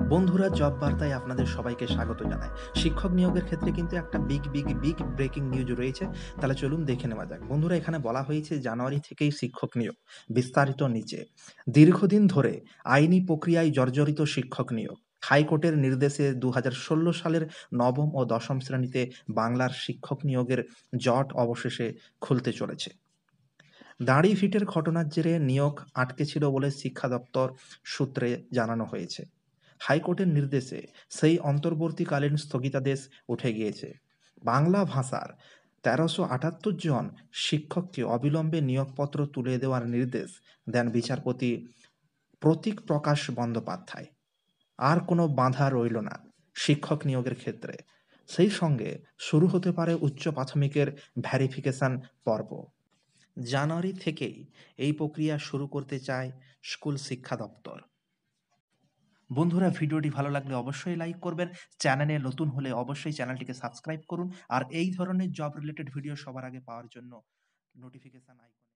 বন্ধুরা, জব বার্তায় আপনাদের সবাইকে স্বাগত জানাই। শিক্ষক নিয়োগের ক্ষেত্রে কিন্তু একটা big big big breaking news রয়েছে। তাহলে চলুন দেখে নেওয়া যাক। বন্ধুরা, এখানে বলা হয়েছে জানুয়ারি থেকেই শিক্ষক নিয়োগ, বিস্তারিত নিচে। দীর্ঘদিন ধরে আইনি প্রক্রিয়ায় জর্জরিত শিক্ষক নিয়োগ। হাইকোর্টের নির্দেশে দু হাজার ষোলো সালের নবম ও দশম শ্রেণীতে বাংলার শিক্ষক নিয়োগের জট অবশেষে খুলতে চলেছে। দাঁড়ি ফিটের ঘটনার জেরে নিয়োগ আটকে ছিল বলে শিক্ষা দপ্তর সূত্রে জানানো হয়েছে। হাইকোর্টের নির্দেশে সেই অন্তর্বর্তীকালীন স্থগিতাদেশ উঠে গিয়েছে। বাংলা ভাষার তেরোশো আটাত্তর জন শিক্ষককে অবিলম্বে নিয়োগপত্র তুলে দেওয়ার নির্দেশ দেন বিচারপতি প্রতীক প্রকাশ বন্দ্যোপাধ্যায়। আর কোনো বাধা রইল না শিক্ষক নিয়োগের ক্ষেত্রে। সেই সঙ্গে শুরু হতে পারে উচ্চ প্রাথমিকের ভ্যারিফিকেশন পর্ব। জানুয়ারি থেকেই এই প্রক্রিয়া শুরু করতে চায় স্কুল শিক্ষা দপ্তর। বন্ধুরা, ভিডিওটি ভালো লাগলে অবশ্যই লাইক করবেন। চ্যানেলে নতুন হলে অবশ্যই চ্যানেলটিকে সাবস্ক্রাইব করুন। আর এই ধরনের জব রিলেটেড ভিডিও সবার আগে পাওয়ার জন্য নোটিফিকেশান আইকন